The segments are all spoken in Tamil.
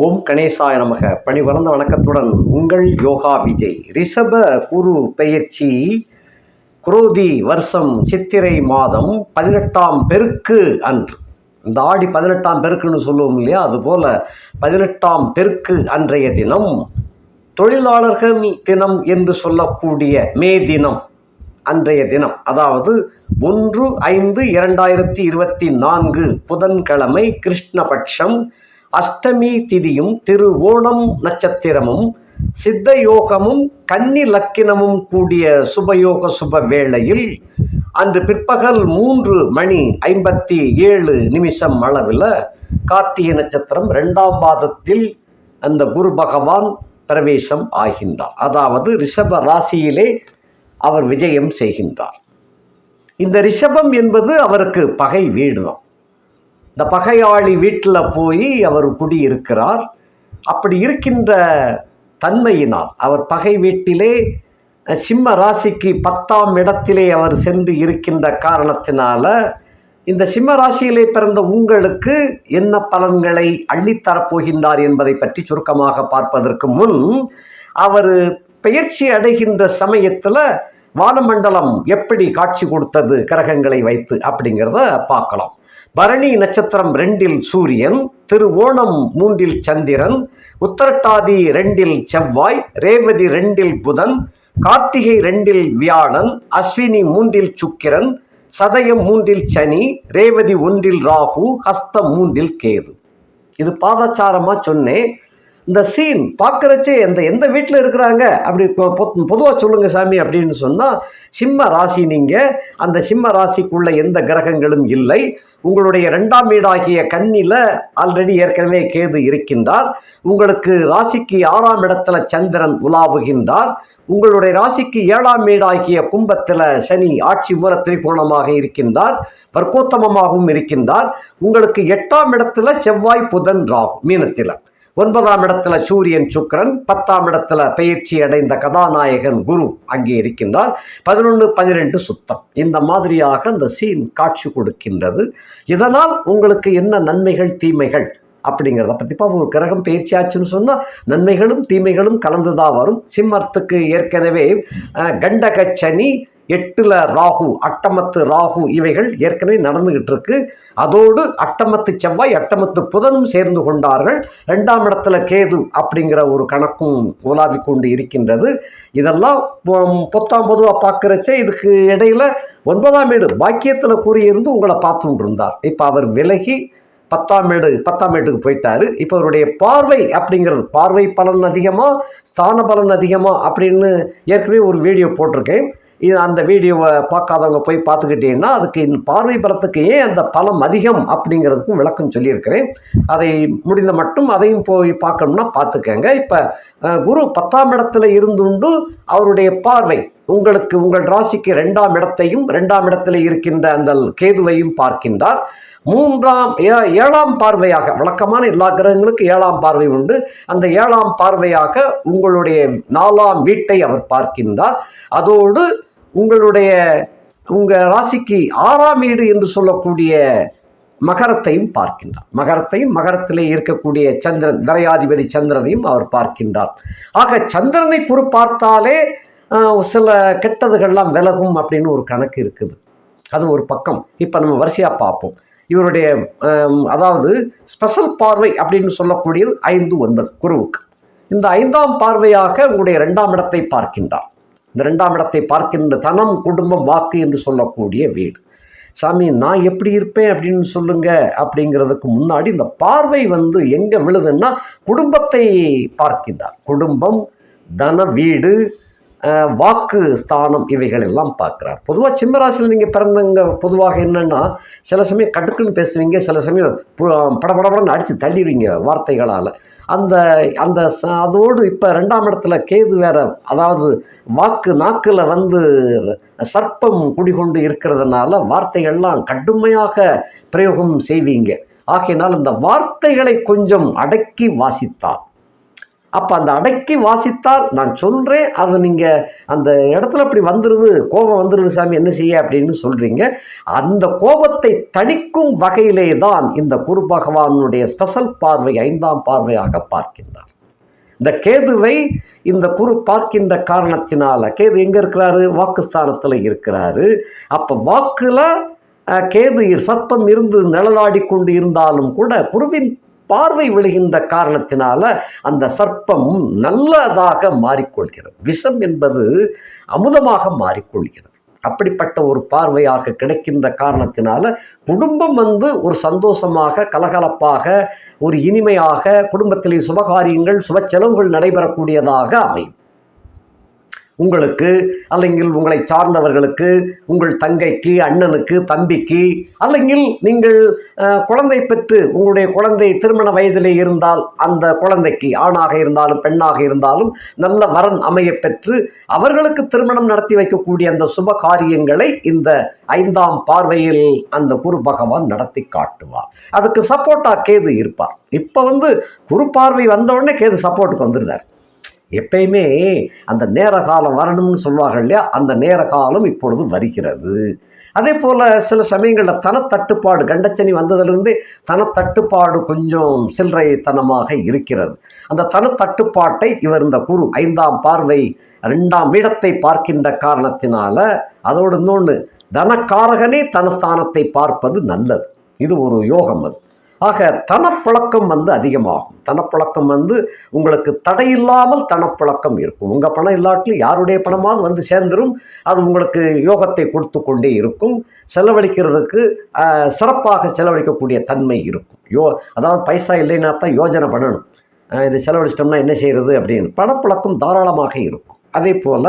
ஓம் கணேசாய நமக. பணிவளர்ந்த வணக்கத்துடன் உங்கள் யோகா விஜய். ரிஷப குரு பெயர்ச்சி குரோதி வருஷம் சித்திரை மாதம் பதினெட்டாம் பெருக்கு அன்று. இந்த ஆடி பதினெட்டாம் பெருக்குன்னு சொல்லுவோம் இல்லையா? அதுபோல் பதினெட்டாம் பெருக்கு அன்றைய தினம் தொழிலாளர்கள் தினம் என்று சொல்லக்கூடிய மே தினம் அன்றைய தினம். அதாவது ஒன்று ஐந்து இரண்டாயிரத்தி இருபத்தி நான்கு புதன்கிழமை கிருஷ்ணபட்சம் அஷ்டமி திதியும் திரு ஓணம் நட்சத்திரமும் சித்த யோகமும் கன்னி லக்கினமும் கூடிய சுபயோக சுப வேளையில் அன்று பிற்பகல் மூன்று மணி ஐம்பத்தி ஏழு நிமிஷம் அளவில் கார்த்திகை நட்சத்திரம் ரெண்டாம் பாதத்தில் அந்த குரு பகவான் பிரவேசம் ஆகின்றார். அதாவது ரிஷப ராசியிலே அவர் விஜயம் செய்கின்றார். இந்த ரிஷபம் என்பது அவருக்கு பகை வீடுதான். இந்த பகையாளி வீட்டில் போய் அவர் குடியிருக்கிறார். அப்படி இருக்கின்ற தன்மையினால் அவர் பகை வீட்டிலே சிம்ம ராசிக்கு பத்தாம் இடத்திலே அவர் சென்று இருக்கின்ற காரணத்தினால இந்த சிம்ம ராசியிலே பிறந்த உங்களுக்கு என்ன பலன்களை அள்ளித்தரப் போகின்றார் என்பதை பற்றி சுருக்கமாக பார்ப்பதற்கு முன் அவர் பெயர்ச்சி அடைகின்ற சமயத்தில் வானமண்டலம் எப்படி காட்சி கொடுத்தது கிரகங்களை வைத்து அப்படிங்கிறத பார்க்கலாம். பரணி நட்சத்திரம் ரெண்டில் சூரியன் திருவோணம் மூன்றில் சந்திரன் உத்தரட்டாதி ரெண்டில் செவ்வாய் ரேவதி ரெண்டில் புதன் கார்த்திகை ரெண்டில் வியாழன் அஸ்வினி மூன்றில் சுக்கிரன் சதயம் மூன்றில் சனி ரேவதி ஒன்றில் ராகு ஹஸ்தம் மூன்றில் கேது. இது பாதாச்சாரமாக சொன்னேன். இந்த சீன் பார்க்குறச்சே எந்த எந்த வீட்டில் இருக்கிறாங்க? அப்படி பொதுவாக சொல்லுங்கள் சாமி அப்படின்னு சொன்னால் சிம்ம ராசி நீங்கள் அந்த சிம்ம ராசிக்குள்ள எந்த கிரகங்களும் இல்லை. உங்களுடைய ரெண்டாம் வீடாகிய கன்னியில் ஆல்ரெடி ஏற்கனவே கேது இருக்கின்றார். உங்களுக்கு ராசிக்கு ஆறாம் இடத்துல சந்திரன் உலாவுகின்றார். உங்களுடைய ராசிக்கு ஏழாம் வீடாகிய கும்பத்தில் சனி ஆட்சி மூல திரிகோணமாக இருக்கின்றார். வர்க்கோத்தமமாகவும் இருக்கின்றார். உங்களுக்கு எட்டாம் இடத்துல செவ்வாய் புதன் ராகு மீனத்தில். ஒன்பதாம் இடத்துல சூரியன் சுக்கரன் பத்தாம் இடத்துல பயிற்சி அடைந்த கதாநாயகன் குரு அங்கே இருக்கின்றார். பதினொன்று பன்னிரெண்டு சுத்தம். இந்த மாதிரியாக அந்த சீன் காட்சி கொடுக்கின்றது. இதனால் உங்களுக்கு என்ன நன்மைகள் தீமைகள் அப்படிங்கிறத பற்றி ஒரு கிரகம் பயிற்சி ஆச்சுன்னு சொன்னால் நன்மைகளும் தீமைகளும் கலந்து தான் வரும். சிம்மத்துக்கு ஏற்கனவே கண்டக சனி எட்டுல ராகு அட்டமத்து ராகு இவைகள் ஏற்கனவே நடந்துகிட்டு இருக்கு அதோடு அட்டமத்து செவ்வாய் அட்டமத்து புதனும் சேர்ந்து கொண்டார்கள். ரெண்டாம் இடத்துல கேது அப்படிங்கிற ஒரு கணக்கும் உலாவி கொண்டு இருக்கின்றது. இதெல்லாம் பொத்தாம் பொதுவாக பார்க்குறச்சே இதுக்கு இடையில ஒன்பதாம் வீடு பாக்கியத்தில் கூறியிருந்து உங்களை பார்த்துட்டு இருந்தார் இப்போ அவர் விலகி பத்தாம் ஏடு பத்தாம் வீட்டுக்கு போயிட்டாரு. இப்போ அவருடைய பார்வை அப்படிங்கிறது பார்வை பலன் அதிகமாக ஸ்தான பலன் அதிகமாக அப்படின்னு ஏற்கனவே ஒரு வீடியோ போட்டிருக்கேன். இது அந்த வீடியோவை பார்க்காதவங்க போய் பார்த்துக்கிட்டீங்கன்னா அதுக்கு இந்த பார்வை பலத்துக்கு ஏன் அந்த பலம் அதிகம் அப்படிங்கிறதுக்கும் விளக்கம் சொல்லியிருக்கிறேன். அதை முடிந்த மட்டும் அதையும் போய் பார்க்கணும்னா பார்த்துக்கங்க. இப்போ குரு பத்தாம் இடத்துல இருந்துண்டு அவருடைய பார்வை உங்களுக்கு உங்கள் ராசிக்கு ரெண்டாம் இடத்தையும் ரெண்டாம் இடத்துல இருக்கின்ற அந்த கேதுவையும் பார்க்கின்றார். மூன்றாம் ஏ- ஏழாம் பார்வையாக வழக்கமான எல்லா கிரகங்களுக்கு ஏழாம் பார்வை உண்டு. அந்த ஏழாம் பார்வையாக உங்களுடைய நாலாம் வீட்டை அவர் பார்க்கின்றார். அதோடு உங்களுடைய உங்கள் ராசிக்கு ஆறாம் வீடு என்று சொல்லக்கூடிய மகரத்தையும் பார்க்கின்றார். மகரத்தையும் மகரத்திலே இருக்கக்கூடிய சந்திரன் விரையாதிபதி சந்திரனையும் அவர் பார்க்கின்றார். ஆக சந்திரனை குறு பார்த்தாலே சில கெட்டதுகள்லாம் விலகும் அப்படின்னு ஒரு கணக்கு இருக்குது. அது ஒரு பக்கம். இப்போ நம்ம வரிசையாக பார்ப்போம். இவருடைய அதாவது ஸ்பெஷல் பார்வை அப்படின்னு சொல்லக்கூடியது ஐந்து ஒன்பது குருவுக்கு. இந்த ஐந்தாம் பார்வையாக உங்களுடைய இரண்டாம் இடத்தை பார்க்கின்றார். இந்த ரெண்டாம் இடத்தை பார்க்கின்ற தனம் குடும்பம் வாக்கு என்று சொல்லக்கூடிய வீடு. சாமி நான் எப்படி இருப்பேன் அப்படின்னு சொல்லுங்க அப்படிங்கிறதுக்கு முன்னாடி இந்த பார்வை வந்து எங்கே விழுதுன்னா குடும்பத்தை பார்க்கின்றார். குடும்பம் தன வீடு வாக்கு ஸ்தானம் இவைகள் எல்லாம் பார்க்குறார். பொதுவாக சிம்மராசியில் நீங்கள் பிறந்தவங்க பொதுவாக என்னென்னா சில சமயம் கடுக்குன்னு பேசுவீங்க சில சமயம் பு- படபடபடன்னு அடித்து தள்ளிடுவீங்க வார்த்தைகளால். அந்த அந்த அதோடு இப்போ ரெண்டாம் இடத்துல கேது வேற அதாவது வாக்கு நாக்கில் வந்து சர்ப்பம் குடிகொண்டு இருக்கிறதுனால வார்த்தைகள்லாம் கடுமையாக பிரயோகம் செய்வீங்க. ஆகையினால் இந்த வார்த்தைகளை கொஞ்சம் அடக்கி வாசித்தார் அப்போ அந்த அடக்கி வாசித்தால் நான் சொல்கிறேன் அதை நீங்கள் அந்த இடத்துல அப்படி வந்துடுது கோபம் வந்துடுது சாமி என்ன செய்ய அப்படின்னு சொல்கிறீங்க அந்த கோபத்தை தணிக்கும் வகையிலே தான் இந்த குரு பகவானுடைய ஸ்பெஷல் பார்வை ஐந்தாம் பார்வையாக பார்க்கின்றார். இந்த கேதுவை இந்த குரு பார்க்கின்ற காரணத்தினால கேது எங்கே இருக்கிறாரு? வாக்குஸ்தானத்தில் இருக்கிறாரு. அப்போ வாக்கில் கேது சர்ப்பம் இருந்து நிழலாடி கொண்டு இருந்தாலும் கூட குருவின் பார்வை விழுகின்ற காரணத்தினால அந்த சர்ப்பம் நல்லதாக மாறிக்கொள்கிறது. விஷம் என்பது அமுதமாக மாறிக்கொள்கிறது. அப்படிப்பட்ட ஒரு பார்வையாக கிடைக்கின்ற காரணத்தினால குடும்பம் வந்து ஒரு சந்தோஷமாக கலகலப்பாக ஒரு இனிமையாக குடும்பத்திலே சுபகாரியங்கள் சுப செலவுகள் நடைபெறக்கூடியதாக அமையும். உங்களுக்கு அல்லங்கில் உங்களை சார்ந்தவர்களுக்கு உங்கள் தங்கைக்கு அண்ணனுக்கு தம்பிக்கு அல்லங்கில் நீங்கள் குழந்தை பெற்று உங்களுடைய குழந்தை திருமண வயதிலே இருந்தால் அந்த குழந்தைக்கு ஆணாக இருந்தாலும் பெண்ணாக இருந்தாலும் நல்ல வரன் அமைய பெற்று அவர்களுக்கு திருமணம் நடத்தி வைக்கக்கூடிய அந்த சுப காரியங்களை இந்த ஐந்தாம் பார்வையில் அந்த குரு பகவான் நடத்தி காட்டுவார். அதுக்கு சப்போர்ட்டா கேது இருப்பார். இப்போ வந்து குரு பார்வை வந்த உடனே கேது சப்போர்ட்டுக்கு வந்துருந்தார் எப்பயுமே அந்த நேர காலம் வரணும்னு சொல்லுவார்கள் இல்லையா? அந்த நேர காலம் இப்பொழுது வருகிறது. அதே போல் சில சமயங்களில் தனத்தட்டுப்பாடு கண்டச்சனி வந்ததிலிருந்தே தனத்தட்டுப்பாடு கொஞ்சம் சில்லறைத்தனமாக இருக்கிறது. அந்த தனத்தட்டுப்பாட்டை இவர் இந்த குரு ஐந்தாம் பார்வை ரெண்டாம் இடத்தை பார்க்கின்ற காரணத்தினால அதோடு இன்னொன்று தனக்காரகனே தனஸ்தானத்தை பார்ப்பது நல்லது. இது ஒரு யோகம் அது. ஆக தனப்பழக்கம் வந்து அதிகமாகும். தனப்பழக்கம் வந்து உங்களுக்கு தடையில்லாமல் தனப்பழக்கம் இருக்கும். உங்கள் பணம் இல்லாட்டில் யாருடைய பணமாவது வந்து சேர்ந்துரும். அது உங்களுக்கு யோகத்தை கொடுத்து கொண்டே இருக்கும். செலவழிக்கிறதுக்கு சிறப்பாக செலவழிக்கக்கூடிய தன்மை இருக்கும். யோ அதாவது பைசா இல்லைன்னா தான் யோஜனை பண்ணணும். இது செலவழிச்சிட்டோம்னா என்ன செய்கிறது அப்படின்னு. பணப்பழக்கம் தாராளமாக இருக்கும். அதே போல்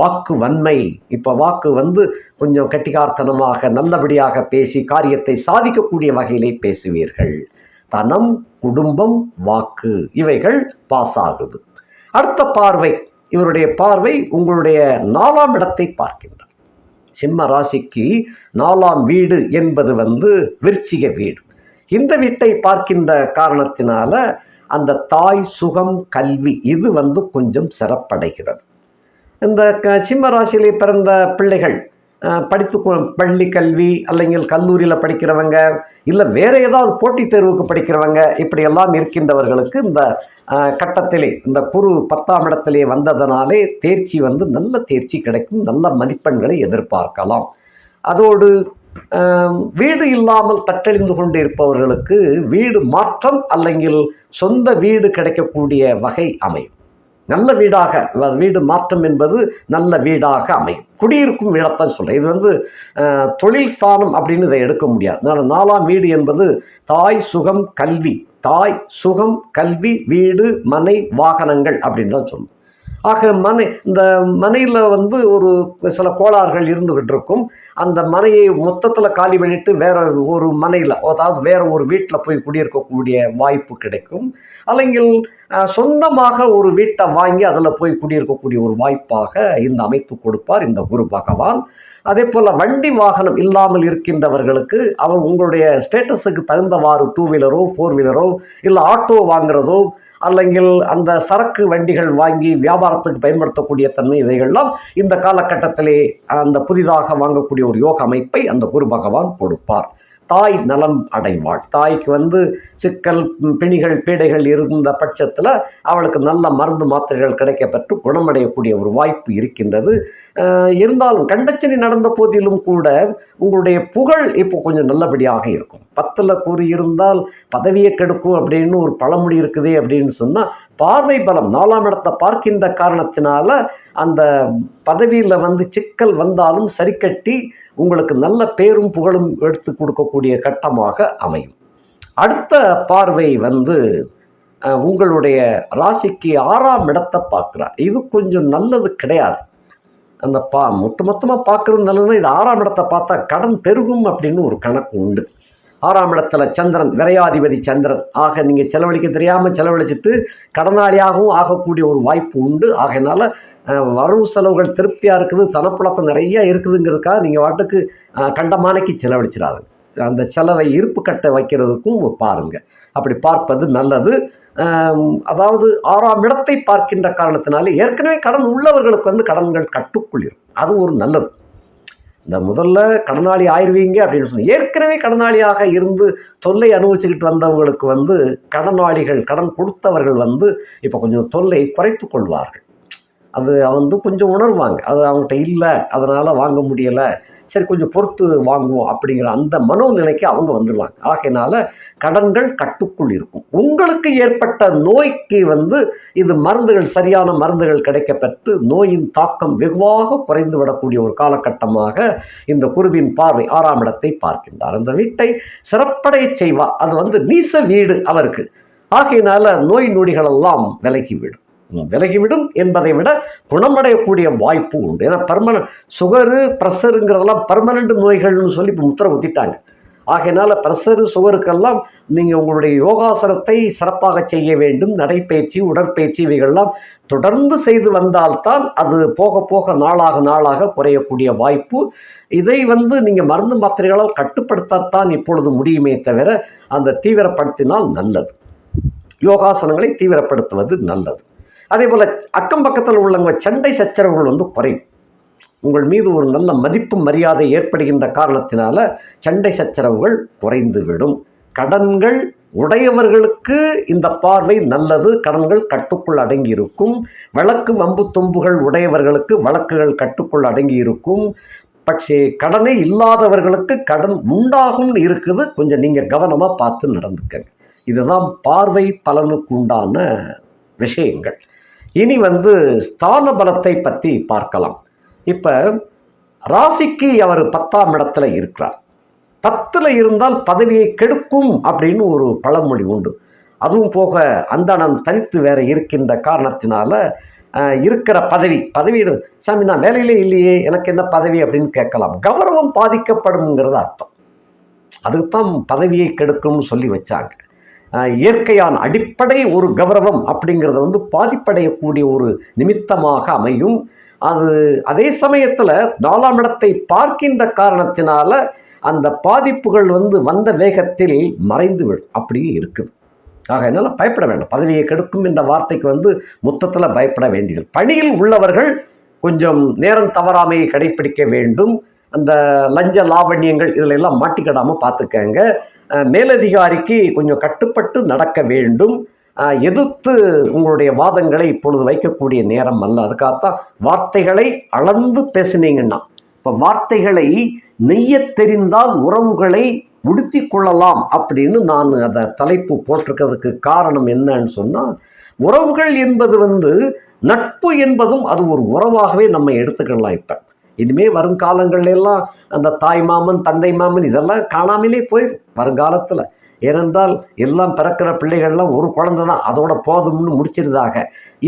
வாக்கு வன்மை இப்போ வாக்கு வந்து கொஞ்சம் கட்டிகார்த்தனமாக நல்லபடியாக பேசி காரியத்தை சாதிக்கக்கூடிய வகையிலே பேசுவீர்கள். தனம் குடும்பம் வாக்கு இவைகள் பாஸ் ஆகுது அடுத்த பார்வை இவருடைய பார்வை உங்களுடைய நாலாம் இடத்தை பார்க்கின்றார் சிம்ம ராசிக்கு நாலாம் வீடு என்பது வந்து விருச்சிக வீடு. இந்த வீட்டை பார்க்கின்ற காரணத்தினால அந்த தாய் சுகம் கல்வி இது வந்து கொஞ்சம் சிறப்படைகிறது. இந்த க சிம்ம ராசியிலே பிறந்த பிள்ளைகள் படித்து பள்ளி கல்வி அல்லங்கில் கல்லூரியில் படிக்கிறவங்க இல்லை வேறு ஏதாவது போட்டித் தேர்வுக்கு படிக்கிறவங்க இப்படியெல்லாம் இருக்கின்றவர்களுக்கு இந்த கட்டத்திலே இந்த குரு பத்தாம் இடத்திலே வந்ததனாலே தேர்ச்சி வந்து நல்ல தேர்ச்சி கிடைக்கும் நல்ல மதிப்பெண்களை எதிர்பார்க்கலாம். அதோடு வீடு இல்லாமல் தட்டழிந்து கொண்டு இருப்பவர்களுக்கு வீடு மாற்றம் அல்லங்கில் சொந்த வீடு கிடைக்கக்கூடிய வகை அமையும். நல்ல வீடாக வீடு மாற்றம் என்பது நல்ல வீடாக அமையும். குடியிருக்கும் இடத்தான் சொல்கிறேன் இது வந்து தொழில் ஸ்தானம் அப்படின்னு இதை எடுக்க முடியாது. அதனால் நாலாம் வீடு என்பது தாய் சுகம் கல்வி தாய் சுகம் கல்வி வீடு மனை வாகனங்கள் அப்படின்னு தான் சொல்லணும் ஆக மனை இந்த மனையில் வந்து ஒரு சில கோளாறுகள் இருந்துகிட்டு இருக்கும் அந்த மனையை மொத்தத்தில் காலி பண்ணிட்டு வேற ஒரு மனையில் அதாவது வேற ஒரு வீட்டில் போய் குடியிருக்கக்கூடிய வாய்ப்பு கிடைக்கும். அல்லங்கில் சொந்தமாக ஒரு வீட்டை வாங்கி அதில் போய் குடியிருக்கக்கூடிய ஒரு வாய்ப்பாக இந்த அமைத்து கொடுப்பார் இந்த குரு பகவான். அதே போல் வண்டி வாகனம் இல்லாமல் இருக்கின்றவர்களுக்கு அவர் உங்களுடைய ஸ்டேட்டஸுக்கு தகுந்தவாறு டூ வீலரோ ஃபோர் வீலரோ இல்லை ஆட்டோ வாங்குறதோ அல்லங்கில் அந்த சரக்கு வண்டிகள் வாங்கி வியாபாரத்துக்கு பயன்படுத்தக்கூடிய தன்மை இவைகள்லாம் இந்த காலகட்டத்திலே அந்த புதிதாக வாங்கக்கூடிய ஒரு யோக அமைப்பை அந்த குரு பகவான் கொடுப்பார். தாய் நலம் அடைவாள். தாய்க்கு வந்து சிக்கல் பிணிகள் பீடைகள் இருந்த பட்சத்தில் அவளுக்கு நல்ல மருந்து மாத்திரைகள் கிடைக்கப்பெற்று குணமடையக்கூடிய ஒரு வாய்ப்பு இருக்கின்றது. இருந்தாலும் கண்டச்சனி நடந்த போதிலும் கூட உங்களுடைய புகழ் இப்போ கொஞ்சம் நல்லபடியாக இருக்கும். பத்தில் கூறி இருந்தால் பதவியை கெடுக்கும் அப்படின்னு ஒரு பழமொழி இருக்குதே அப்படின்னு சொன்னால் பார்வை பலம் நாலாம் இடத்தை பார்க்கின்ற காரணத்தினால அந்த பதவியில் வந்து சிக்கல் வந்தாலும் சரி கட்டி உங்களுக்கு நல்ல பேரும் புகழும் எடுத்து கொடுக்கக்கூடிய கட்டமாக அமையும். அடுத்த பார்வை வந்து உங்களுடைய ராசிக்கு ஆறாம் இடத்தை பார்க்குறார். இது கொஞ்சம் நல்லது கிடையாது. அந்த பா ஒட்டுமொத்தமாக பார்க்குறது நல்லதுன்னா இது ஆறாம் இடத்தை பார்த்தா கடன் பெருகும் அப்படின்னு ஒரு கணக்கு உண்டு. ஆறாம் இடத்துல சந்திரன் விரையாதிபதி சந்திரன். ஆக நீங்கள் செலவழிக்க தெரியாமல் செலவழிச்சிட்டு கடனாளியாகவும் ஆகக்கூடிய ஒரு வாய்ப்பு உண்டு. ஆகையினால வரவு செலவுகள் திருப்தியாக இருக்குது தனப்புழக்கம் நிறைய இருக்குதுங்கிறதுக்காக நீங்கள் வாட்டுக்கு கண்டமானைக்கு செலவழிச்சிடாது அந்த செலவை இருப்பு கட்ட வைக்கிறதுக்கும் பாருங்கள் அப்படி பார்ப்பது நல்லது. அதாவது ஆறாம் இடத்தை பார்க்கின்ற காரணத்தினாலே ஏற்கனவே கடன் உள்ளவர்களுக்கு வந்து கடன்கள் கட்டுக்குள் இருக்கும். அது ஒரு நல்லது. இந்த முதல்ல கடனாளி ஆயிருவீங்க அப்படின்னு சொல்லி ஏற்கனவே கடனாளியாக இருந்து தொல்லை அனுபவிச்சுக்கிட்டு வந்தவங்களுக்கு வந்து கடனாளிகள் கடன் கொடுத்தவர்கள் வந்து இப்போ கொஞ்சம் தொல்லை குறைத்து கொள்வார்கள். அது வந்து கொஞ்சம் உணர்வாங்க. அது அவங்ககிட்ட இல்லை அதனால் வாங்க முடியலை சரி கொஞ்சம் பொறுத்து வாங்குவோம் அப்படிங்கிற அந்த மனோநிலைக்கு அவங்க வந்துடுவாங்க ஆகையினால கடன்கள் கட்டுக்குள் இருக்கும். உங்களுக்கு ஏற்பட்ட நோய்க்கு வந்து இது மருந்துகள் சரியான மருந்துகள் கிடைக்கப்பெற்று நோயின் தாக்கம் வெகுவாக குறைந்து விடக்கூடிய ஒரு காலகட்டமாக இந்த குருவின் பார்வை ஆறாம் இடத்தை பார்க்கின்றார். அந்த வீட்டை சிறப்படை செய்வார் அது வந்து நீச வீடு அவருக்கு. ஆகையினால நோய் நொடிகளெல்லாம் விலகிவிடும் விலகிவிடும் என்பதை விட குணமடையக்கூடிய வாய்ப்பு உண்டு. ஏன்னா பர்மனன்ட் சுகரு ப்ரெஷருங்கிறதெல்லாம் பர்மனண்ட் நோய்கள்னு சொல்லி இப்போ முத்திரை ஊற்றிட்டாங்க ஆகையினால ப்ரெஷரு சுகருக்கெல்லாம் நீங்கள் உங்களுடைய யோகாசனத்தை சிறப்பாக செய்ய வேண்டும். நடைப்பயிற்சி உடற்பயிற்சி இவைகள்லாம் தொடர்ந்து செய்து வந்தால்தான் அது போக போக நாளாக நாளாக குறையக்கூடிய வாய்ப்பு. இதை வந்து நீங்கள் மருந்து மாத்திரைகளால் கட்டுப்படுத்தத்தான் இப்பொழுது முடியுமே தவிர அந்த தீவிரப்படுத்தினால் நல்லது. யோகாசனங்களை தீவிரப்படுத்துவது நல்லது. அதே போல் அக்கம் பக்கத்தில் உள்ளவங்க சண்டை சச்சரவுகள் வந்து குறையும். உங்கள் மீது ஒரு நல்ல மதிப்பு மரியாதை ஏற்படுகின்ற காரணத்தினால சண்டை சச்சரவுகள் குறைந்துவிடும். கடன்கள் உடையவர்களுக்கு இந்த பார்வை நல்லது. கடன்கள் கட்டுக்குள் அடங்கி இருக்கும் வழக்கு வம்பு தும்புகள் உடையவர்களுக்கு வழக்குகள் கட்டுக்குள் அடங்கி இருக்கும் பட்சே கடனே இல்லாதவர்களுக்கு கடன் உண்டாகும்னு இருக்குது. கொஞ்சம் நீங்கள் கவனமாக பார்த்து நடந்துக்கங்க. இதுதான் பார்வை பலனுக்கு உண்டான விஷயங்கள். இனி வந்து ஸ்தான பலத்தை பற்றி பார்க்கலாம். இப்போ ராசிக்கு அவர் பத்தாம் இடத்துல இருக்கிறார். பத்தில் இருந்தால் பதவியை கெடுக்கும் அப்படின்னு ஒரு பழமொழி உண்டு. அதுவும் போக அந்தணன் தனித்து வேற இருக்கின்ற காரணத்தினால இருக்கிற பதவி பதவி சாமி நான் வேலையிலே இல்லையே எனக்கு என்ன பதவி அப்படின்னு கேட்கலாம். கௌரவம் பாதிக்கப்படும்ங்கிறது அர்த்தம். அதுக்குத்தான் பதவியை கெடுக்கும்னு சொல்லி வச்சாங்க. இயற்கையான அடிப்படை ஒரு கௌரவம் அப்படிங்கிறத வந்து பாதிப்படையக்கூடிய ஒரு நிமித்தமாக அமையும். அது அதே சமயத்தில் நாலாம் இடத்தை பார்க்கின்ற காரணத்தினால அந்த பாதிப்புகள் வந்து வந்த வேகத்தில் மறைந்து விடும். அப்படியே இருக்குது. ஆக என்னால் பயப்பட வேண்டும். பதவியை கெடுக்கும் என்ற வார்த்தைக்கு வந்து மொத்தத்தில் பயப்பட வேண்டியது பணியில் உள்ளவர்கள் கொஞ்சம் நேரம் தவறாமையை கடைபிடிக்க வேண்டும். அந்த லஞ்ச லாவண்யங்கள் இதில் எல்லாம் மாட்டிக்கிடாமல் பார்த்துக்கங்க மேலதிகாரிக்கு கொஞ்சம் கட்டுப்பட்டு நடக்க வேண்டும். எதிர்த்து உங்களுடைய வாதங்களை இப்பொழுது வைக்கக்கூடிய நேரம் அல்ல. அதுக்காகத்தான் வார்த்தைகளை அளந்து பேசுனீங்கன்னா இப்போ வார்த்தைகளை நெய்யத் தெரிந்தால் உறவுகளை உடுத்தி கொள்ளலாம் அப்படின்னு நான் அதை தலைப்பு போட்டிருக்கிறதுக்கு காரணம் என்னன்னு சொன்னால் உறவுகள் என்பது வந்து நட்பு என்பதும் அது ஒரு உறவாகவே நம்ம எடுத்துக்கலாம் இப்போ. இனிமே வருங்காலங்கள்ல எல்லாம் அந்த தாய் மாமன் தந்தை மாமன் இதெல்லாம் காணாமலே போயிடும் வருங்காலத்தில். ஏனென்றால் எல்லாம் பிறக்கிற பிள்ளைகள்லாம் ஒரு குழந்தை தான். அதோட போதும்னு முடிச்சிருந்தாங்க.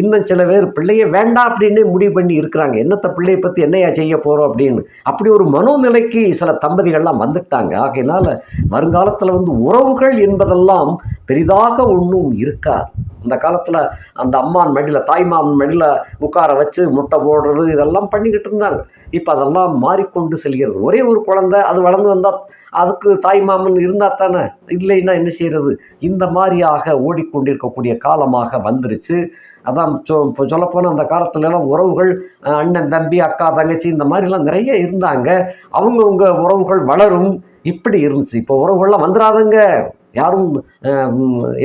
இன்னும் சில பேர் பிள்ளைய வேண்டாம் அப்படின்னே முடிவு பண்ணி இருக்கிறாங்க. என்னத்த பிள்ளையை பற்றி என்னையா செய்ய போகிறோம் அப்படின்னு. அப்படி ஒரு மனோநிலைக்கு சில தம்பதிகள்லாம் வந்துட்டாங்க. ஆகையினால் வருங்காலத்தில் வந்து உறவுகள் என்பதெல்லாம் பெரிதாக ஒன்றும் இருக்காது. அந்த காலத்தில் அந்த அம்மான் மடியில் தாய்மாமன் மடியில் உட்கார வச்சு முட்டை போடுறது இதெல்லாம் பண்ணிக்கிட்டு இருந்தாங்க. இப்போ அதெல்லாம் மாறிக்கொண்டு செல்கிறது. ஒரே ஒரு குழந்தை அது வளர்ந்து வந்தால் அதுக்கு தாய் மாமன் இருந்தால் தானே? இல்லைன்னா என்ன செய்கிறது இந்த மாதிரியாக ஓடிக்கொண்டிருக்கக்கூடிய காலமாக வந்துருச்சு. அதான் சொ இப்போ சொல்லப்போனால் அந்த காலத்துலலாம் உறவுகள் அண்ணன் தம்பி அக்கா தங்கச்சி இந்த மாதிரிலாம் நிறைய இருந்தாங்க. அவங்கவுங்க உறவுகள் வளரும். இப்படி இருந்துச்சு. இப்போ உறவுகள்லாம் வந்துடாதங்க யாரும்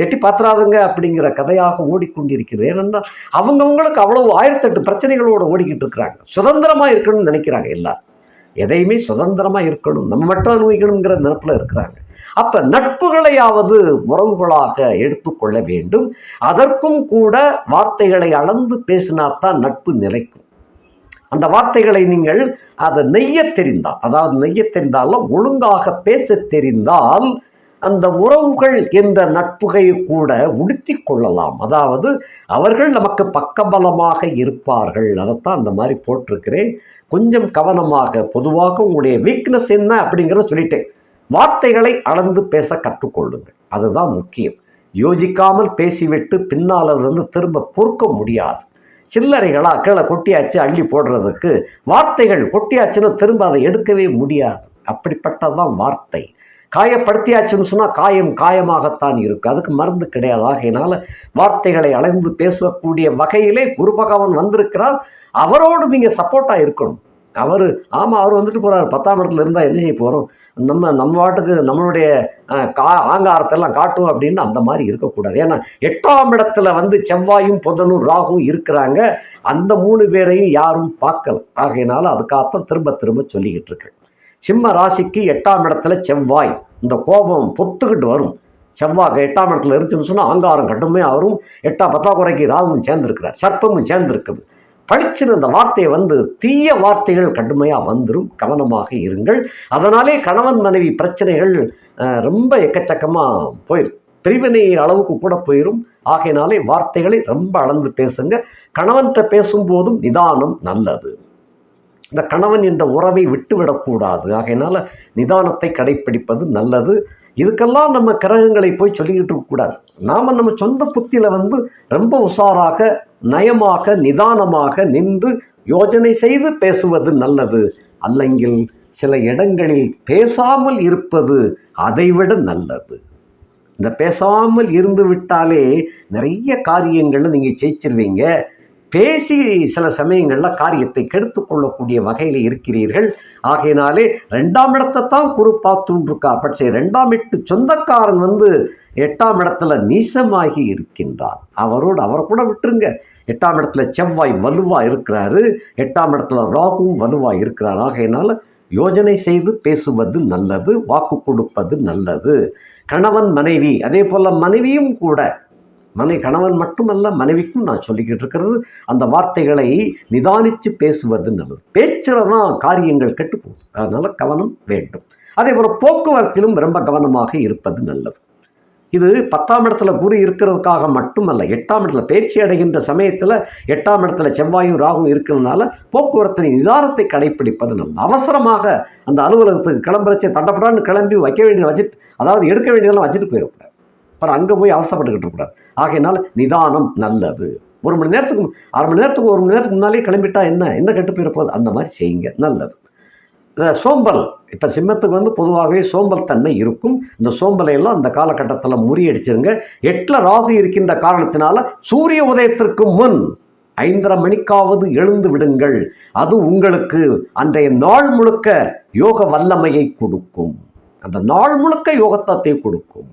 எட்டி பார்த்துறாதுங்க அப்படிங்கிற கதையாக ஓடிக்கொண்டிருக்கிறது. ஏன்னா அவங்கவுங்களுக்கு அவ்வளவு ஆயிரத்தெட்டு பிரச்சனைகளோடு ஓடிக்கிட்டு இருக்கிறாங்க. சுதந்திரமாக இருக்கணும்னு நினைக்கிறாங்க எல்லாரும். எதையுமே சுதந்திரமாக இருக்கணும். நம்ம மட்டும் அனுபவிக்கணுங்கிற நினப்பில் இருக்கிறாங்க. அப்போ நட்புகளையாவது உறவுகளாக எடுத்துக்கொள்ள வேண்டும். அதற்கும் கூட வார்த்தைகளை அளந்து பேசினாத்தான் நட்பு நிலைக்கும். அந்த வார்த்தைகளை நீங்கள் அதை நெய்ய தெரிந்தால் அதாவது நெய்ய தெரிந்தாலும் ஒழுங்காக பேச தெரிந்தால் அந்த உறவுகள் என்ற நட்புகை கூட உடுத்தி கொள்ளலாம். அதாவது அவர்கள் நமக்கு பக்கபலமாக இருப்பார்கள். அதைத்தான் அந்த மாதிரி போட்டிருக்கிறேன். கொஞ்சம் கவனமாக பொதுவாக உங்களுடைய வீக்னஸ் என்ன அப்படிங்கிறத சொல்லிட்டேன். வார்த்தைகளை அளந்து பேச கற்றுக்கொள்ளுங்கள். அதுதான் முக்கியம். யோசிக்காமல் பேசிவிட்டு பின்னால் அது வந்து திரும்ப பொறுக்க முடியாது. சில்லறைகளாக கீழே கொட்டியாச்சு அள்ளி போடுறதுக்கு வார்த்தைகள் கொட்டியாச்சுன்னா திரும்ப அதை எடுக்கவே முடியாது. அப்படிப்பட்டதான் வார்த்தை. காயப்படுத்தியாச்சுன்னு சொன்னால் காயம் காயமாகத்தான் இருக்கும் அதுக்கு மருந்து கிடையாது. ஆகையினால் வார்த்தைகளை அளந்து பேசக்கூடிய வகையிலே குரு பகவான் வந்திருக்கிறார். அவரோடு நீங்கள் சப்போர்ட்டாக இருக்கணும். அவர் ஆமாம் அவர் வந்துட்டு போகிறார் பத்தாம் இடத்துல இருந்தால் என்ன செய்ய போகிறோம் நம்ம நம்ம வாட்டுக்கு நம்மளுடைய கா ஆங்காரத்தெல்லாம் காட்டும் அப்படின்னு அந்த மாதிரி இருக்கக்கூடாது. ஏன்னா எட்டாம் இடத்துல வந்து செவ்வாயும் புதனும் ராகும் இருக்கிறாங்க. அந்த மூணு பேரையும் யாரும் பார்க்கல. ஆகையினால அதுக்காகத்தான் திரும்ப திரும்ப சொல்லிக்கிட்டு இருக்கேன் சிம்ம ராசிக்கு எட்டாம் இடத்துல செவ்வாய். இந்த கோபம் பொத்துக்கிட்டு வரும். செவ்வாய் எட்டாம் இடத்துல இருந்துச்சுன்னு சொன்னால் அங்காரம் கட்டுமே அவரும் எட்டா பத்தாக்குறைக்கு ராகுவும் சேர்ந்துருக்கிறார். சர்ப்பமும் சேர்ந்துருக்குது. பளிச்சுன்னு அந்த வார்த்தையை வந்து தீய வார்த்தைகள் கடுமையாக வந்துடும் கவனமாக இருங்கள். அதனாலே கணவன் மனைவி பிரச்சனைகள் ரொம்ப எக்கச்சக்கமாக போயிடும் பிரிவினை அளவுக்கு கூட போயிடும் ஆகையினாலே வார்த்தைகளை ரொம்ப அளந்து பேசுங்க. கணவன்கிட்ட பேசும்போதும் நிதானம் நல்லது. இந்த கணவன் என்ற உறவை விட்டுவிடக்கூடாது. ஆகையினால் நிதானத்தை கடைப்பிடிப்பது நல்லது. இதுக்கெல்லாம் நம்ம கிரகங்களை போய் சொல்லிக்கிட்டு இருக்கக்கூடாது நாம் நம்ம சொந்த புத்தியில் வந்து ரொம்ப உஷாராக நயமாக நிதானமாக நின்று யோஜனை செய்து பேசுவது நல்லது. அல்லங்கில் சில இடங்களில் பேசாமல் இருப்பது அதைவிட நல்லது. இந்த பேசாமல் இருந்து விட்டாலே நிறைய காரியங்களை நீங்கள் ஜெயிச்சிருவீங்க. பேசி சில சமயங்களில் காரியத்தை கெடுத்து கொள்ளக்கூடிய வகையில் இருக்கிறீர்கள். ஆகையினாலே ரெண்டாம் இடத்தை தான் குரு பார்த்துருக்கார். பட்சே ரெண்டாம் எட்டு சொந்தக்காரன் வந்து எட்டாம் இடத்துல நீசமாகி இருக்கின்றார் அவரோடு அவரை கூட விட்டுருங்க. எட்டாம் இடத்துல செவ்வாய் வலுவாக இருக்கிறாரு. எட்டாம் இடத்துல ராகுவும் வலுவாக இருக்கிறார். ஆகையினால யோஜனை செய்து பேசுவது நல்லது வாக்கு கொடுப்பது நல்லது. கணவன் மனைவி அதே போல் மனைவியும் கூட மனை கணவன் மட்டுமல்ல மனைவிக்கும் நான் சொல்லிக்கிட்டு இருக்கிறது. அந்த வார்த்தைகளை நிதானித்து பேசுவது நல்லது. பேச்சில் தான் காரியங்கள் கெட்டு அதனால் கவனம் வேண்டும். அதே போல் போக்குவரத்திலும் ரொம்ப கவனமாக இருப்பது நல்லது. இது பத்தாம் இடத்துல குரு இருக்கிறதுக்காக மட்டுமல்ல எட்டாம் இடத்துல பயிற்சி அடைகின்ற சமயத்தில் எட்டாம் இடத்துல செவ்வாயும் ராகும் இருக்கிறதுனால போக்குவரத்தின் நிதானத்தை கடைப்பிடிப்பது நல்லது. அவசரமாக அந்த அலுவலகத்துக்கு கிளம்புறச்சே தண்டப்படான்னு கிளம்பி வைக்க வேண்டியதை வச்சுட்டு அதாவது எடுக்க வேண்டியதெல்லாம் வச்சுட்டு போயிடக்கூடாது. அப்புறம் அங்கே போய் அவசரப்பட்டுக்கிட்டு இருக்கக்கூடாது ஆகையினால் நிதானம் நல்லது. ஒரு மணி நேரத்துக்கு அரை மணி நேரத்துக்கு ஒரு மணி நேரத்துக்கு முன்னாலே கிளம்பிட்டா என்ன? என்ன கெட்டு போயிருப்போது அந்த மாதிரி செய்யுங்க. நல்லது. சோம்பல் இப்போ சிம்மத்துக்கு வந்து பொதுவாகவே சோம்பல் தன்மை இருக்கும். இந்த சோம்பலையெல்லாம் அந்த காலகட்டத்தில் முறியடிச்சிருங்க. எட்டில் ராகு இருக்கின்ற காரணத்தினால சூரிய உதயத்திற்கு முன் ஐந்தரை மணிக்காவது எழுந்து விடுங்கள். அது உங்களுக்கு அன்றைய நாள் முழுக்க யோக வல்லமையை கொடுக்கும். அந்த நாள் முழுக்க யோகத்தத்தை கொடுக்கும்.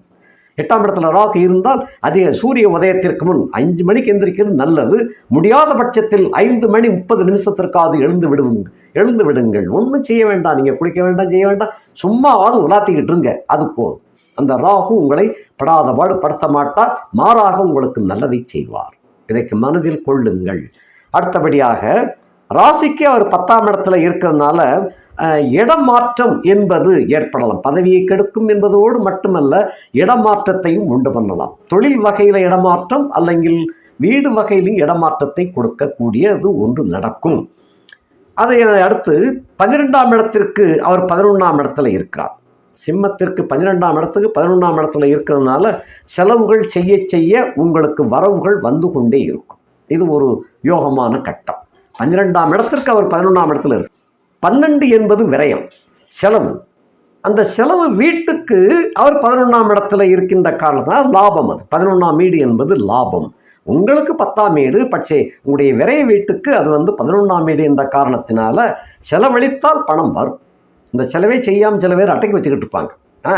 எட்டாம் இடத்துல ராகு இருந்தால் அதிக சூரிய உதயத்திற்கு முன் அஞ்சு மணிக்கு எந்திரிக்கிறது நல்லது. முடியாத பட்சத்தில் ஐந்து மணி முப்பது நிமிஷத்திற்காவது எழுந்து விடுங்க எழுந்து விடுங்கள். ஒன்றும் செய்ய வேண்டாம். நீங்கள் குளிக்க வேண்டாம் செய்ய வேண்டாம். சும்மாவது உலாத்திக்கிட்டு இருங்க. அது போதும். அந்த ராகு உங்களை படாத பாடு படுத்த மாட்டார். மாறாக உங்களுக்கு நல்லதை செய்வார். இதைக்கு மனதில் கொள்ளுங்கள். அடுத்தபடியாக ராசிக்கு அவர் பத்தாம் இடத்துல இருக்கிறதுனால இடமாற்றம் என்பது ஏற்படலாம். பதவியை கெடுக்கும் என்பதோடு மட்டுமல்ல இடமாற்றத்தையும் உண்டு பண்ணலாம். தொழில் வகையில் இடமாற்றம் அல்லங்கில் வீடு வகையிலும் இடமாற்றத்தை கொடுக்கக்கூடியது ஒன்று நடக்கும். அதை அடுத்து பன்னிரெண்டாம் இடத்திற்கு அவர் பதினொன்றாம் இடத்துல இருக்கிறார். சிம்மத்திற்கு பன்னிரெண்டாம் இடத்துக்கு பதினொன்றாம் இடத்துல இருக்கிறதுனால செலவுகள் செய்ய செய்ய உங்களுக்கு வரவுகள் வந்து கொண்டே இருக்கும். இது ஒரு யோகமான கட்டம். பன்னிரெண்டாம் இடத்திற்கு அவர் பதினொன்றாம் இடத்துல இருக்கு பன்னெண்டு என்பது விரயம் செலவு. அந்த செலவு வீட்டுக்கு அவர் பதினொன்றாம் இடத்துல இருக்கின்ற காரணத்தினால் லாபம் அது. பதினொன்றாம் வீடு என்பது லாபம். உங்களுக்கு பத்தாம் வீடு பட்சே உங்களுடைய விரைய வீட்டுக்கு அது வந்து பதினொன்றாம் வீடு என்ற காரணத்தினால செலவழித்தால் பணம் வரும். இந்த செலவே செய்யாமல் சில பேர் அட்டைக்கு வச்சுக்கிட்டு இருப்பாங்க. ஆ,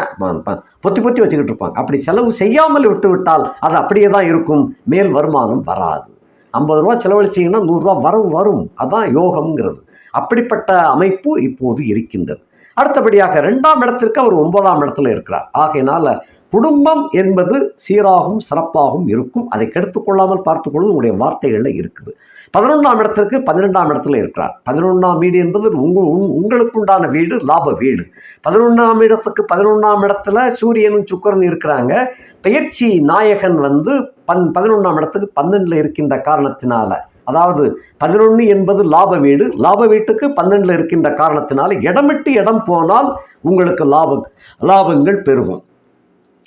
பொத்தி பொத்தி வச்சுக்கிட்டு இருப்பாங்க. அப்படி செலவு செய்யாமல் விட்டு விட்டால் அது அப்படியே தான் இருக்கும். மேல் வருமானம் வராது. ஐம்பது ரூபா செலவழிச்சிங்கன்னா நூறுரூவா வரவு வரும். அதான் யோகம்ங்கிறது. அப்படிப்பட்ட அமைப்பு இப்போது இருக்கின்றது. அடுத்தபடியாக ரெண்டாம் இடத்திற்கு அவர் ஒன்பதாம் இடத்துல இருக்கிறார். ஆகையினால குடும்பம் என்பது சீராகவும் சிறப்பாகவும் இருக்கும். அதை கெடுத்துக்கொள்ளாமல் பார்த்துக்கொள்வது உங்களுடைய வார்த்தைகளில் இருக்குது. பதினொன்றாம் இடத்திற்கு பன்னிரெண்டாம் இடத்துல இருக்கிறார். பதினொன்றாம் வீடு என்பது உங்க உங்- உங்களுக்குண்டான வீடு லாப வீடு. பதினொன்றாம் இடத்துக்கு பதினொன்றாம் இடத்துல சூரியனும் சுக்கரன் இருக்கிறாங்க. பெயர்ச்சி நாயகன் வந்து பன் பதினொன்றாம் இடத்துக்கு பன்னெண்டில் இருக்கின்ற காரணத்தினால அதாவது பதினொன்று என்பது லாப வீடு. லாப வீட்டுக்கு பன்னெண்டில் இருக்கின்ற காரணத்தினால இடமிட்டு இடம் போனால் உங்களுக்கு லாபம் லாபங்கள் பெருகும்.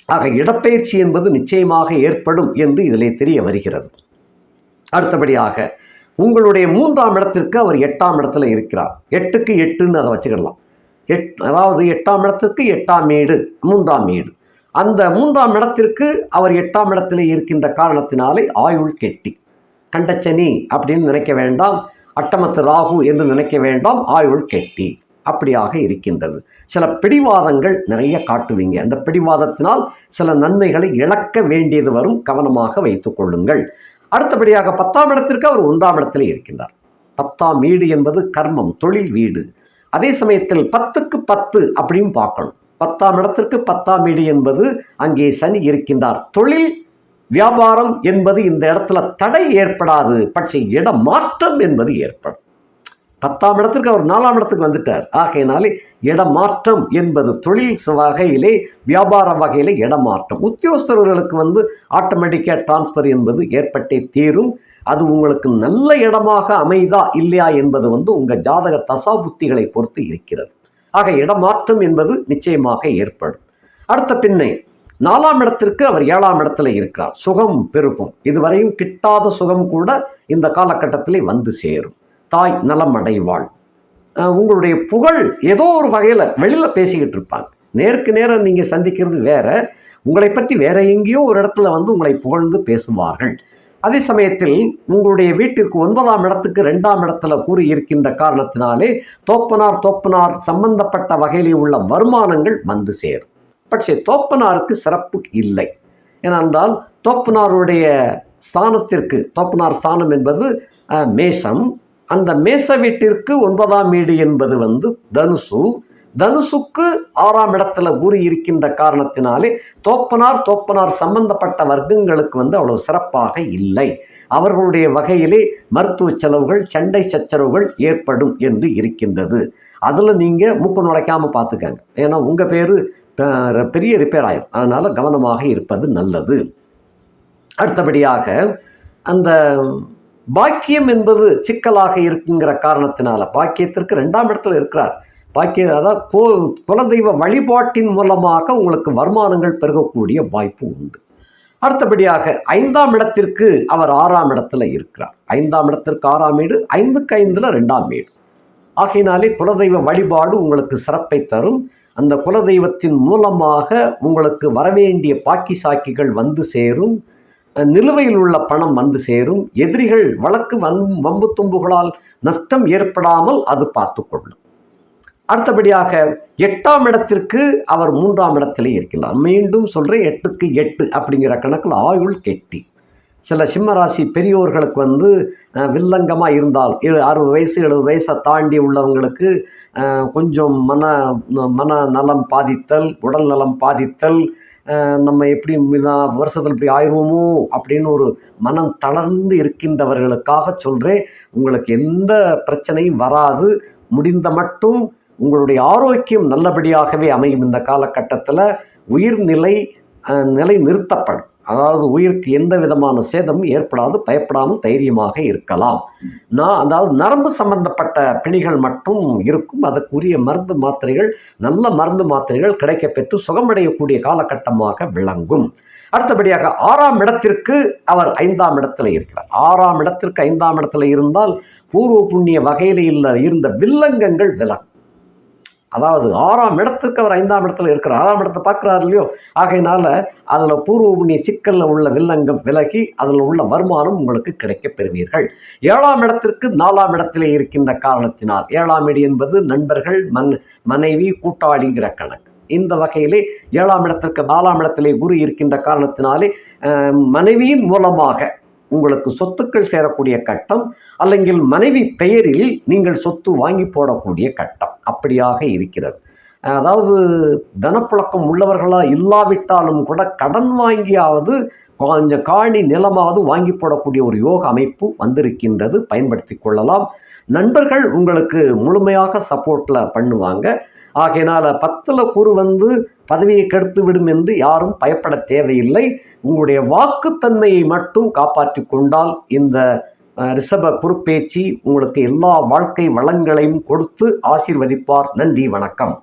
ஆக இடப்பெயர்ச்சி என்பது நிச்சயமாக ஏற்படும் என்று இதிலே தெரிய வருகிறது. அடுத்தபடியாக உங்களுடைய மூன்றாம் இடத்திற்கு அவர் எட்டாம் இடத்துல இருக்கிறார். எட்டுக்கு எட்டுன்னு அதை வச்சுக்கிடலாம். எட் அதாவது எட்டாம் இடத்திற்கு எட்டாம் வீடு மூன்றாம் வீடு அந்த மூன்றாம் இடத்திற்கு அவர் எட்டாம் இடத்திலே இருக்கின்ற காரணத்தினாலே ஆயுள் கெட்டி. கண்டச்சனி அப்படின்னு நினைக்க வேண்டாம். அட்டமத்து ராகு என்று நினைக்க வேண்டாம். ஆயுள் கெட்டி. அப்படியாக இருக்கின்றது. சில பிடிவாதங்கள் நிறைய காட்டுவீங்க. அந்த பிடிவாதத்தினால் சில நன்மைகளை இழக்க வேண்டியது வரும். கவனமாக வைத்துக் கொள்ளுங்கள். அடுத்தபடியாக பத்தாம் இடத்திற்கு அவர் ஒன்றாம் இடத்திலே இருக்கின்றார். பத்தாம் வீடு என்பது கர்மம் தொழில் வீடு. அதே சமயத்தில் பத்துக்கு பத்து அப்படின்னு பார்க்கணும். பத்தாம் இடத்திற்கு பத்தாம் வீடு என்பது அங்கே சனி இருக்கின்றார். தொழில் வியாபாரம் என்பது இந்த இடத்துல தடை ஏற்படாது பட்சே இடம் மாற்றம் என்பது ஏற்படும். பத்தாம் இடத்திற்கு அவர் நாலாம் இடத்துக்கு வந்துட்டார். ஆகையினாலே இடமாற்றம் என்பது தொழில் வகையிலே வியாபார வகையிலே இடமாற்றம். உத்தியோகஸ்தர்களுக்கு வந்து ஆட்டோமேட்டிக்காக டிரான்ஸ்ஃபர் என்பது ஏற்பட்டே தீரும். அது உங்களுக்கு நல்ல இடமாக அமைதா இல்லையா என்பது வந்து உங்கள் ஜாதக தசாபுத்திகளை பொறுத்து இருக்கிறது. ஆக இடமாற்றம் என்பது நிச்சயமாக ஏற்படும். அடுத்த பின்னே நாலாம் இடத்திற்கு அவர் ஏழாம் இடத்துல இருக்கிறார். சுகம் பெருகும். இதுவரையும் கிட்டாத சுகம் கூட இந்த காலகட்டத்திலே வந்து சேரும். தாய் நலம் அடைவாள். உங்களுடைய புகழ் ஏதோ ஒரு வகையில் வெளியில் பேசிக்கிட்டு இருப்பாங்க. நேருக்கு நேரம் நீங்கள் சந்திக்கிறது வேற. உங்களை பற்றி வேற எங்கேயோ ஒரு இடத்துல வந்து உங்களை புகழ்ந்து பேசுவார்கள். அதே சமயத்தில் உங்களுடைய வீட்டிற்கு ஒன்பதாம் இடத்துக்கு ரெண்டாம் இடத்துல கூறி இருக்கின்ற காரணத்தினாலே தோப்பனார் தோப்பனார் சம்பந்தப்பட்ட வகையிலே உள்ள வருமானங்கள் வந்து சேரும். பட்சே தோப்பனாருக்கு சிறப்பு இல்லை. ஏனென்றால் தோப்பனாருடைய ஸ்தானத்திற்கு தோப்பனார் ஸ்தானம் என்பது மேஷம். அந்த மேச வீட்டிற்கு ஒன்பதாம் வீடு என்பது வந்து தனுசு. தனுசுக்கு ஆறாம் இடத்துல கூறி இருக்கின்ற காரணத்தினாலே தோப்பனார் தோப்பனார் சம்பந்தப்பட்ட வர்க்கங்களுக்கு வந்து அவ்வளவு சிறப்பாக இல்லை. அவர்களுடைய வகையிலே மருத்துவ செலவுகள் சண்டை சச்சரவுகள் ஏற்படும் என்று இருக்கின்றது. அதில் நீங்கள் மூக்கு நுழைக்காமல் பார்த்துக்கங்க. ஏன்னா உங்கள் பேர் பெரிய ரிப்பேர் ஆயிரும். அதனால் கவனமாக இருப்பது நல்லது. அடுத்தபடியாக அந்த பாக்கியம் என்பது சிக்கலாக இருக்குங்கிற காரணத்தினால பாக்கியத்திற்கு ரெண்டாம் இடத்துல இருக்கிறார். பாக்கிய அதாவது கோ குலதெய்வ வழிபாட்டின் மூலமாக உங்களுக்கு வருமானங்கள் பெருகக்கூடிய வாய்ப்பு உண்டு. அடுத்தபடியாக ஐந்தாம் இடத்திற்கு அவர் ஆறாம் இடத்துல இருக்கிறார். ஐந்தாம் இடத்திற்கு ஆறாம் வீடு ஐந்துக்கு ஐந்தில் ரெண்டாம் வீடு. ஆகையினாலே குலதெய்வ வழிபாடு உங்களுக்கு சிறப்பை தரும். அந்த குலதெய்வத்தின் மூலமாக உங்களுக்கு வரவேண்டிய பாக்கி சாக்கிகள் வந்து சேரும் நிலுவையில் உள்ள பணம் வந்து சேரும் எதிரிகள் வழக்கு வம் வம்பு தும்புகளால் நஷ்டம் ஏற்படாமல் அது பார்த்துக்கொள்ளும் அடுத்தபடியாக எட்டாம் இடத்திற்கு அவர் மூன்றாம் இடத்திலே இருக்கிறார். மீண்டும் சொல்கிறேன் எட்டுக்கு எட்டு அப்படிங்கிற கணக்கில் ஆயுள் கெட்டி. சில சிம்மராசி பெரியோர்களுக்கு வந்து வில்லங்கமாக இருந்தால் அறுபது வயசு எழுபது வயசை தாண்டி உள்ளவங்களுக்கு கொஞ்சம் மன மன நலம் பாதித்தல் உடல் நலம் பாதித்தல் நம்ம எப்படி இதான் வருஷத்தில் இப்படி ஆயிடுவோமோ அப்படின்னு ஒரு மனம் தளர்ந்து இருக்கின்றவர்களுக்காக சொல்கிறேன் உங்களுக்கு எந்த பிரச்சனையும் வராது. முடிந்த மட்டும் உங்களுடைய ஆரோக்கியம் நல்லபடியாகவே அமையும் இந்த காலகட்டத்தில். உயிர்நிலை நிலை நிறுத்தப்படும் அதாவது உயிருக்கு எந்த விதமான சேதமும் ஏற்படாது பயப்படாமல் தைரியமாக இருக்கலாம். நான் அதாவது நரம்பு சம்பந்தப்பட்ட பிணிகள் மட்டும் இருக்கும். அதற்குரிய மருந்து மாத்திரைகள் நல்ல மருந்து மாத்திரைகள் கிடைக்கப்பெற்று சுகமடையக்கூடிய காலகட்டமாக விளங்கும். அடுத்தபடியாக ஆறாம் இடத்திற்கு அவர் ஐந்தாம் இடத்துல இருக்கிறார். ஆறாம் இடத்திற்கு ஐந்தாம் இடத்துல இருந்தால் பூர்வ புண்ணிய வகையில் இல்லை இருந்த வில்லங்கங்கள் விலகும். அதாவது ஆறாம் இடத்துக்கு அவர் ஐந்தாம் இடத்துல இருக்கிறார். ஆறாம் இடத்தை பார்க்குறாரு இல்லையோ? ஆகையினால அதில் பூர்வ புண்ணிய சிக்கலில் உள்ள வில்லங்கம் விலகி அதில் உள்ள வருமானம் உங்களுக்கு கிடைக்கப் பெறுவீர்கள். ஏழாம் இடத்திற்கு நாலாம் இடத்திலே இருக்கின்ற காரணத்தினால் ஏழாம் இடி என்பது நண்பர்கள் மன் மனைவி கூட்டாளிங்கிற கணக்கு. இந்த வகையிலே ஏழாம் இடத்திற்கு நாலாம் இடத்திலே குரு இருக்கின்ற காரணத்தினாலே மனைவியின் மூலமாக உங்களுக்கு சொத்துக்கள் சேரக்கூடிய கட்டம் அல்லங்கில் மனைவி பெயரில் நீங்கள் சொத்து வாங்கி போடக்கூடிய கட்டம் அப்படியாக இருக்கிறது. அதாவது தனப்புழக்கம் உள்ளவர்களாக இல்லாவிட்டாலும் கூட கடன் வாங்கியாவது கொஞ்சம் காணி நிலமாவது வாங்கி போடக்கூடிய ஒரு யோக அமைப்பு வந்திருக்கின்றது. பயன்படுத்தி கொள்ளலாம். நண்பர்கள் உங்களுக்கு முழுமையாக சப்போர்ட்டில் பண்ணுவாங்க. ஆகையினால் பத்தில் குரு வந்து பதவியை கெடுத்து விடும் என்று யாரும் பயப்பட தேவையில்லை. உங்களுடைய வாக்குத்தன்மையை மட்டும் காப்பாற்றி கொண்டால் இந்த ரிஷப குறுப்பேச்சி உங்களுக்கு எல்லா வாழ்க்கை வளங்களையும் கொடுத்து ஆசீர்வதிப்பார். நன்றி வணக்கம்.